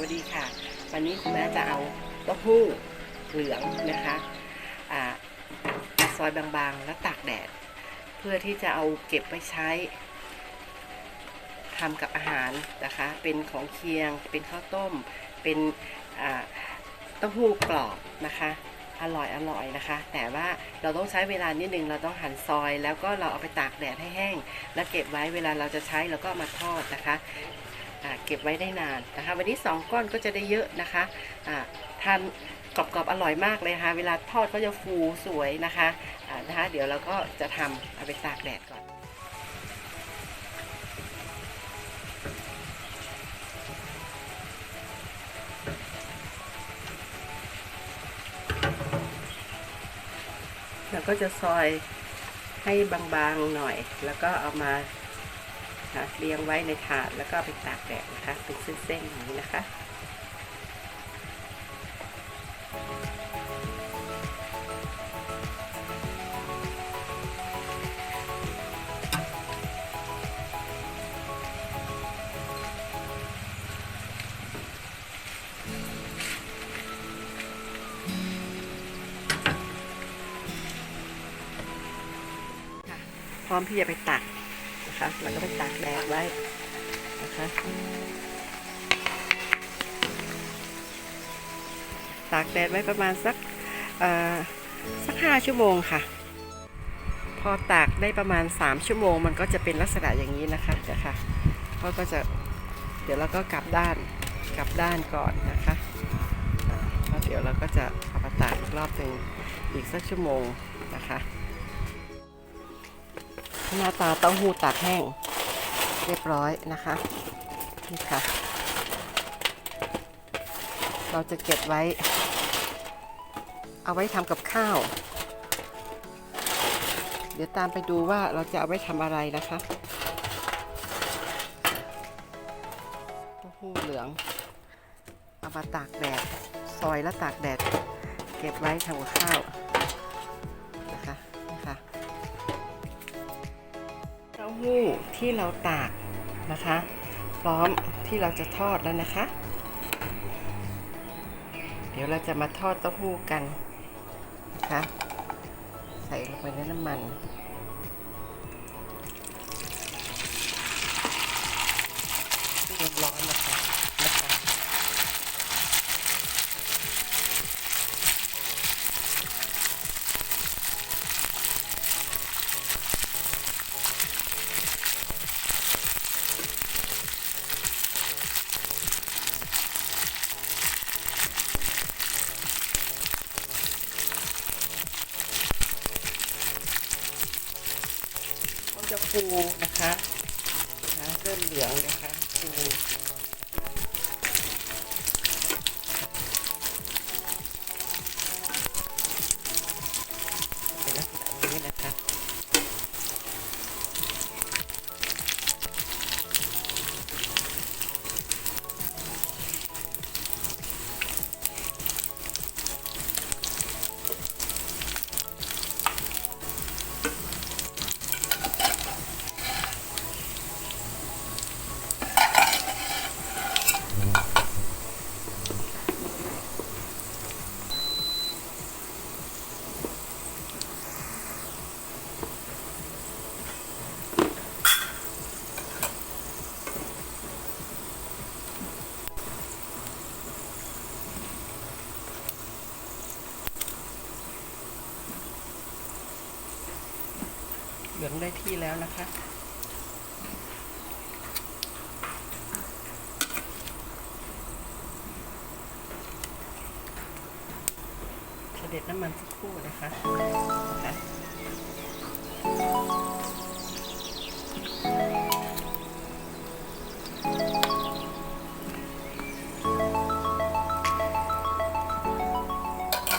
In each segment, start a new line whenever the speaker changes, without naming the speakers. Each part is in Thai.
วัสดีค่ะ วันนี้คุณแม่จะเอาเต้าหู้เหลืองนะคะอ่าซอยบางๆแล้วตากแดด เพื่อที่จะเอาเก็บไว้ใช้ทำกับอาหารนะคะ เป็นของเคียง เป็นข้าวต้ม เป็นเต้าหู้กรอบนะคะ อร่อยอร่อยนะคะ แต่ว่าเราต้องใช้เวลานิดนึง เราต้องหั่นซอย แล้วก็เราเอาไปตากแดดให้แห้ง แล้วเก็บไว้เวลาเราจะใช้เราก็มาทอดนะคะ เก็บไว้ได้นานนะคะ วันนี้ 2 ก้อนก็จะได้เยอะนะคะอ่าทานกรอบๆอร่อยมากเลยค่ะ เวลาทอดก็จะฟูสวยนะคะนะคะ เดี๋ยวเราก็จะทำเอาไปตากแดดก่อนแล้วก็จะซอยให้บางๆหน่อย แล้วก็เอามา นะคะเรียงไว้ในถาดแล้วก็ไปตากแดดนะคะเป็นเส้นๆอย่างนี้นะคะพร้อมที่จะไปตัก นะคะ แล้วก็ไปตากแดดไว้นะคะตากแดดไว้ประมาณสักสักห้าชั่วโมงค่ะ พอตากได้ประมาณ 3 ชั่วโมง มันก็จะเป็นลักษณะอย่างนี้นะคะเดี๋ยวค่ะเขาก็จะเดี๋ยวเราก็กลับด้านกลับด้านก่อนนะคะแล้วเดี๋ยวเราก็จะเอามาตากอีกรอบหนึ่งอีกสักชั่วโมงนะคะ หน้าตาเต้าหู้ตากแห้ง เรียบร้อยนะคะนี่ค่ะ เราจะเก็บไว้ เอาไว้ทำกับข้าว เดี๋ยวตามไปดูว่าเราจะเอาไว้ทำอะไรนะคะเต้าหู้เหลือง เอามาตากแดด ซอยแล้วตากแดด เก็บไว้ทำกับข้าว หู้ที่เราตากนะคะ พร้อมที่เราจะทอดแล้วนะคะ เดี๋ยวเราจะมาทอดเต้าหู้กันนะคะ ใส่ลงไปในน้ำมันที่ร้อนนะคะ ฟูนะคะนะเริ่มเหลืองนะคะฟู เหลืองได้ที่แล้วนะคะ เสด็จน้ำมันสักครู่นะคะนะคะ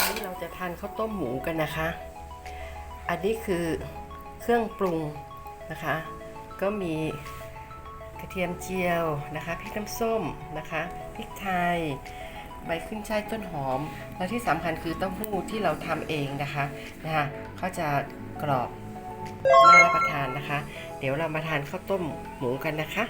วันนี้เราจะทานข้าวต้มหมูกันนะคะ อันนี้คือ เครื่องปรุงนะคะ ก็มีกระเทียมเจียวนะคะพริกน้ำส้มนะคะพริกไทยใบขึ้นช่ายต้นหอม และที่สำคัญคือเต้าหู้ที่เราทำเองนะคะนะคะเขาจะกรอบน่ารับประทานนะคะ เดี๋ยวเรามาทานข้าวต้มหมูกันนะคะ